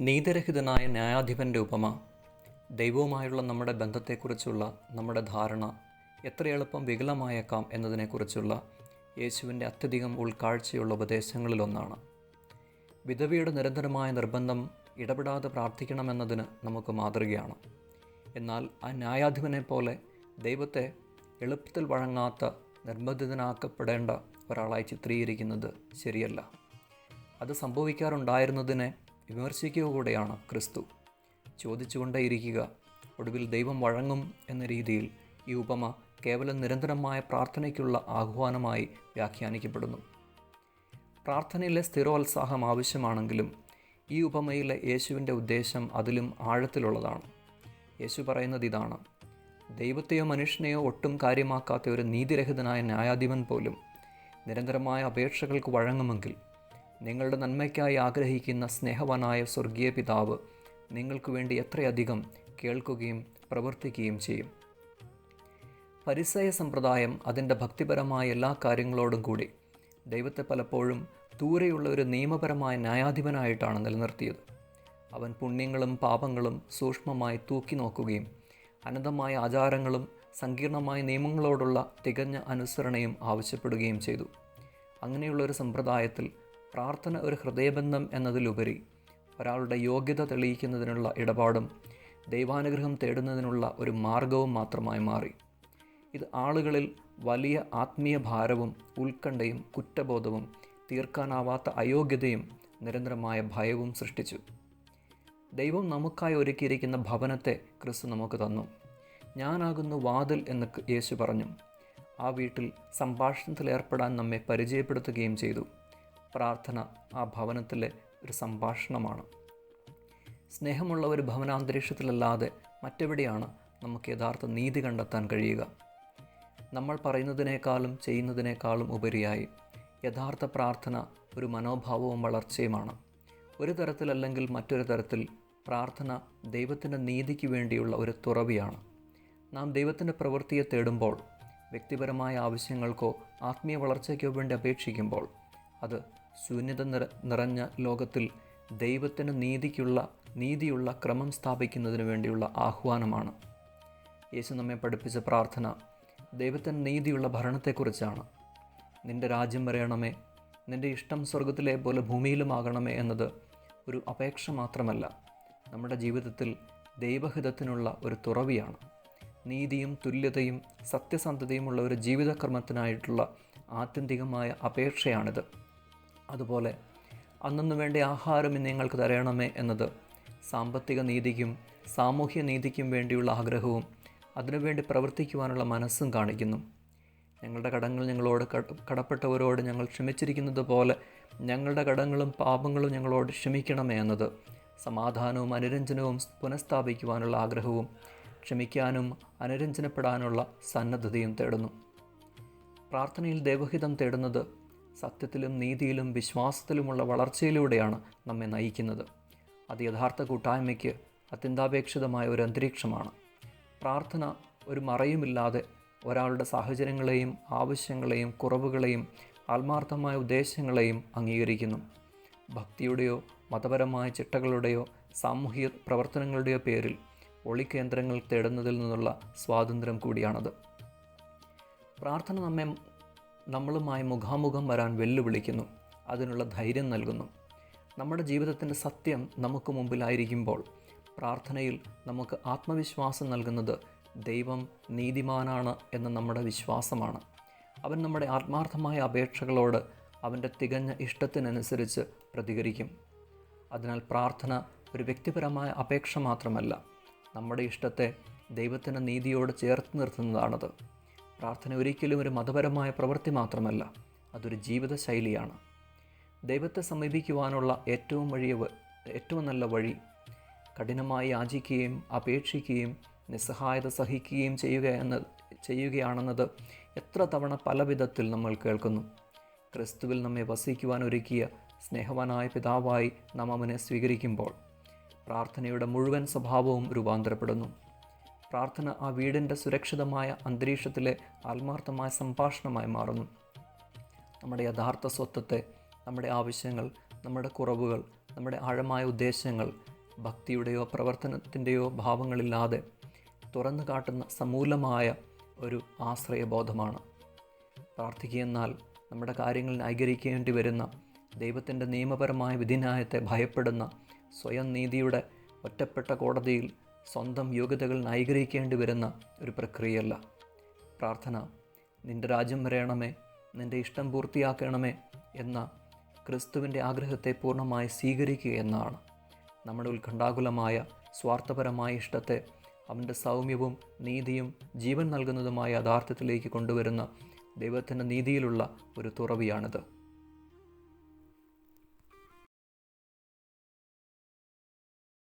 നീതിരഹിതനായ ന്യായാധിപന്റെ ഉപമ ദൈവവുമായുള്ള നമ്മുടെ ബന്ധത്തെക്കുറിച്ചുള്ള നമ്മുടെ ധാരണ എത്ര എളുപ്പം വികലമായേക്കാം എന്നതിനെക്കുറിച്ചുള്ള യേശുവിന്റെ അത്യധികം ഉൾക്കാഴ്ചയുള്ള ഉപദേശങ്ങളിലൊന്നാണ്. വിധവയുടെ നിരന്തരമായ നിർബന്ധം ഇടപെടാതെ പ്രാർത്ഥിക്കണമെന്നതിന് നമുക്ക് മാതൃകയാണ്. എന്നാൽ ആ ന്യായാധിപനെ പോലെ ദൈവത്തെ എളുപ്പത്തിൽ വഴങ്ങാത്ത നിർബന്ധിതനാക്കപ്പെടേണ്ട ഒരാളായി ചിത്രീകരിക്കുന്നത് ശരിയല്ല. അത് സംഭവിക്കാറുണ്ടായിരുന്നതിനെ വിമർശിക്കുക കൂടെയാണ് ക്രിസ്തു. ചോദിച്ചുകൊണ്ടേയിരിക്കുക ഒടുവിൽ ദൈവം വഴങ്ങും എന്ന രീതിയിൽ ഈ ഉപമ കേവലം നിരന്തരമായ പ്രാർത്ഥനയ്ക്കുള്ള ആഹ്വാനമായി വ്യാഖ്യാനിക്കപ്പെടുന്നു. പ്രാർത്ഥനയിലെ സ്ഥിരോത്സാഹം ആവശ്യമാണെങ്കിലും ഈ ഉപമയിലെ യേശുവിന്റെ ഉദ്ദേശം അതിലും ആഴത്തിലുള്ളതാണ്. യേശു പറയുന്നത് ഇതാണ് ദൈവത്തെയോ മനുഷ്യനെയോ ഒട്ടും കാര്യമാക്കാത്ത ഒരു നീതിരഹിതനായ ന്യായാധിപൻ പോലും നിരന്തരമായ അപേക്ഷകൾക്ക് വഴങ്ങുമെങ്കിൽ നിങ്ങളുടെ നന്മയ്ക്കായി ആഗ്രഹിക്കുന്ന സ്നേഹവാനായ സ്വർഗീയ പിതാവ് നിങ്ങൾക്ക് വേണ്ടി എത്രയധികം കേൾക്കുകയും പ്രവർത്തിക്കുകയും ചെയ്യും. പരിസയ സമ്പ്രദായം അതിന്റെ ഭക്തിപരമായ എല്ലാ കാര്യങ്ങളോടും കൂടി ദൈവത്തെ പലപ്പോഴും ദൂരെയുള്ള ഒരു നിയമപരമായ ന്യായാധിപനായിട്ടാണ് നിലനിർത്തിയത്. അവൻ പുണ്യങ്ങളും പാപങ്ങളും സൂക്ഷ്മമായി തൂക്കി നോക്കുകയും അനന്തമായ ആചാരങ്ങളും സങ്കീർണമായ നിയമങ്ങളോടുള്ള തികഞ്ഞ അനുസരണയും ആവശ്യപ്പെടുകയും ചെയ്തു. അങ്ങനെയുള്ള ഒരു സമ്പ്രദായത്തിൽ പ്രാർത്ഥന ഒരു ഹൃദയബന്ധം എന്നതിലുപരി ഒരാളുടെ യോഗ്യത തെളിയിക്കുന്നതിനുള്ള ഇടപാടും ദൈവാനുഗ്രഹം തേടുന്നതിനുള്ള ഒരു മാർഗവും മാത്രമായി മാറി. ഇത് ആളുകളിൽ വലിയ ആത്മീയ ഭാരവും ഉത്കണ്ഠയും കുറ്റബോധവും തീർക്കാനാവാത്ത അയോഗ്യതയും നിരന്തരമായ ഭയവും സൃഷ്ടിച്ചു. ദൈവം നമുക്കായി ഒരുക്കിയിരിക്കുന്ന ഭവനത്തെ ക്രിസ്തു നമുക്ക് തന്നു. ഞാനാകുന്നു വാതിൽ എന്ന് യേശു പറഞ്ഞു. ആ വീട്ടിൽ സംഭാഷണത്തിൽ ഏർപ്പെടാൻ നമ്മെ പരിചയപ്പെടുത്തുകയും ചെയ്തു. പ്രാർത്ഥന ആ ഭവനത്തിലെ ഒരു സംഭാഷണമാണ്. സ്നേഹമുള്ള ഒരു ഭവനാന്തരീക്ഷത്തിലല്ലാതെ മറ്റെവിടെയാണ് നമുക്ക് യഥാർത്ഥ നീതി കണ്ടെത്താൻ കഴിയുക? നമ്മൾ പറയുന്നതിനേക്കാളും ചെയ്യുന്നതിനേക്കാളും ഉപരിയായി യഥാർത്ഥ പ്രാർത്ഥന ഒരു മനോഭാവവും വളർച്ചയുമാണ്. ഒരു തരത്തിലല്ലെങ്കിൽ മറ്റൊരു തരത്തിൽ പ്രാർത്ഥന ദൈവത്തിന്റെ നീതിക്ക് വേണ്ടിയുള്ള ഒരു തുറവിയാണ്. നാം ദൈവത്തിന്റെ പ്രവൃത്തിയെ തേടുമ്പോൾ വ്യക്തിപരമായ ആവശ്യങ്ങൾക്കോ ആത്മീയ വളർച്ചയ്ക്കോ വേണ്ടി അപേക്ഷിക്കുമ്പോൾ അത് ശൂന്യത നിറ നിറഞ്ഞ ലോകത്തിൽ ദൈവത്തിന് നീതിക്കുള്ള നീതിയുള്ള ക്രമം സ്ഥാപിക്കുന്നതിന് വേണ്ടിയുള്ള ആഹ്വാനമാണ്. യേശു നമ്മെ പഠിപ്പിച്ച പ്രാർത്ഥന ദൈവത്തിന് നീതിയുള്ള ഭരണത്തെക്കുറിച്ചാണ്. നിന്റെ രാജ്യം വരയണമേ നിന്റെ ഇഷ്ടം സ്വർഗത്തിലെ പോലെ ഭൂമിയിലുമാകണമേ എന്നത് ഒരു അപേക്ഷ മാത്രമല്ല. നമ്മുടെ ജീവിതത്തിൽ ദൈവഹിതത്തിനുള്ള ഒരു തുറവിയാണ്. നീതിയും തുല്യതയും സത്യസന്ധതയുമുള്ള ഒരു ജീവിതക്രമത്തിനായിട്ടുള്ള ആത്യന്തികമായ അപേക്ഷയാണിത്. അതുപോലെ അന്നു വേണ്ട ആഹാരം നിങ്ങൾക്ക് തരയണമേ എന്നത് സാമ്പത്തിക നീതിക്കും സാമൂഹ്യ നീതിക്കും വേണ്ടിയുള്ള ആഗ്രഹവും അതിനുവേണ്ടി പ്രവർത്തിക്കുവാനുള്ള മനസ്സും കാണിക്കുന്നു. ഞങ്ങളുടെ കടങ്ങൾ ഞങ്ങളോട് കടപ്പെട്ടവരോട് ഞങ്ങൾ ക്ഷമിച്ചിരിക്കുന്നത് പോലെ ഞങ്ങളുടെ കടങ്ങളും പാപങ്ങളും ഞങ്ങളോട് ക്ഷമിക്കണമേ എന്നത് സമാധാനവും അനുരഞ്ജനവും പുനഃസ്ഥാപിക്കുവാനുള്ള ആഗ്രഹവും ക്ഷമിക്കാനും അനുരഞ്ജനപ്പെടാനുള്ള സന്നദ്ധതയും തേടുന്നു. പ്രാർത്ഥനയിൽ ദൈവഹിതം തേടുന്നത് സത്യത്തിലും നീതിയിലും വിശ്വാസത്തിലുമുള്ള വളർച്ചയിലൂടെയാണ് നമ്മെ നയിക്കുന്നത്. അത് യഥാർത്ഥ കൂട്ടായ്മയ്ക്ക് അത്യന്താപേക്ഷിതമായ ഒരു അന്തരീക്ഷമാണ്. പ്രാർത്ഥന ഒരു മറയുമില്ലാതെ ഒരാളുടെ സാഹചര്യങ്ങളെയും ആവശ്യങ്ങളെയും കുറവുകളെയും ആത്മാർത്ഥമായ ഉദ്ദേശങ്ങളെയും അംഗീകരിക്കുന്നു. ഭക്തിയുടെയോ മതപരമായ ചിട്ടകളുടെയോ സാമൂഹിക പ്രവർത്തനങ്ങളുടെയോ പേരിൽ ഒളികേന്ദ്രങ്ങൾ തേടുന്നതിൽ നിന്നുള്ള സ്വാതന്ത്ര്യം കൂടിയാണത്. പ്രാർത്ഥന നമ്മെ നമ്മളുമായി മുഖാമുഖം വരാൻ വെല്ലുവിളിക്കുന്നു. അതിനുള്ള ധൈര്യം നൽകുന്നു. നമ്മുടെ ജീവിതത്തിന്റെ സത്യം നമുക്ക് മുമ്പിലായിരിക്കുമ്പോൾ പ്രാർത്ഥനയിൽ നമുക്ക് ആത്മവിശ്വാസം നൽകുന്നത് ദൈവം നീതിമാനാണ് എന്ന നമ്മുടെ വിശ്വാസമാണ്. അവൻ നമ്മുടെ ആത്മാർത്ഥമായ അപേക്ഷകളോട് അവന്റെ തികഞ്ഞ ഇഷ്ടത്തിനനുസരിച്ച് പ്രതികരിക്കും. അതിനാൽ പ്രാർത്ഥന ഒരു വ്യക്തിപരമായ അപേക്ഷ മാത്രമല്ല നമ്മുടെ ഇഷ്ടത്തെ ദൈവത്തിന്റെ നീതിയോട് ചേർത്ത് നിർത്തുന്നതാണത്. പ്രാർത്ഥന ഒരിക്കലും ഒരു മതപരമായ പ്രവൃത്തി മാത്രമല്ല അതൊരു ജീവിതശൈലിയാണ്. ദൈവത്തെ സമീപിക്കുവാനുള്ള ഏറ്റവും വഴിയ ഏറ്റവും നല്ല വഴി കഠിനമായി യാചിക്കുകയും അപേക്ഷിക്കുകയും നിസ്സഹായത സഹിക്കുകയും ചെയ്യുക എന്ന ചെയ്യുകയാണെന്നത് എത്ര തവണ പല വിധത്തിൽ നമ്മൾ കേൾക്കുന്നു. ക്രിസ്തുവിൽ നമ്മെ വസിക്കുവാൻ ഒരുക്കിയ സ്നേഹവാനായ പിതാവായി നാം അവനെ സ്വീകരിക്കുമ്പോൾ പ്രാർത്ഥനയുടെ മുഴുവൻ സ്വഭാവവും രൂപാന്തരപ്പെടുന്നു. പ്രാർത്ഥന ആ വീടിന്റെ സുരക്ഷിതമായ അന്തരീക്ഷത്തിലെ ആത്മാർത്ഥമായ സംഭാഷണമായി മാറുന്നു. നമ്മുടെ യഥാർത്ഥ സ്വത്വത്തെ നമ്മുടെ ആവശ്യങ്ങൾ നമ്മുടെ കുറവുകൾ നമ്മുടെ ആഴമായ ഉദ്ദേശങ്ങൾ ഭക്തിയുടെയോ പ്രവർത്തനത്തിന്റെയോ ഭാവങ്ങളില്ലാതെ തുറന്നു കാട്ടുന്ന സമൂലമായ ഒരു ആശ്രയബോധമാണ്. പ്രാർത്ഥിക്കുകയെന്നാൽ നമ്മുടെ കാര്യങ്ങൾ ന്യായീകരിക്കേണ്ടി വരുന്ന ദൈവത്തിന്റെ നിയമപരമായ വിധിന്യായത്തെ ഭയപ്പെടുന്ന സ്വയം നീതിയുടെ ഒറ്റപ്പെട്ട കോടതിയിൽ സ്വന്തം യോഗ്യതകൾ ന്യായീകരിക്കേണ്ടി വരുന്ന ഒരു പ്രക്രിയയല്ല. പ്രാർത്ഥന നിന്റെ രാജ്യം വരയണമേ നിന്റെ ഇഷ്ടം പൂർത്തിയാക്കണമേ എന്ന ക്രിസ്തുവിന്റെ ആഗ്രഹത്തെ പൂർണമായി സ്വീകരിക്കുക എന്നാണ്. നമ്മുടെ ഉത്കണ്ഠാകുലമായ സ്വാർത്ഥപരമായ ഇഷ്ടത്തെ അവന്റെ സൗമ്യവും നീതിയും ജീവൻ നൽകുന്നതുമായ യഥാർത്ഥത്തിലേക്ക് കൊണ്ടുവരുന്ന ദൈവത്തിന്റെ നീതിയിലുള്ള ഒരു തുറവിയാണിത്.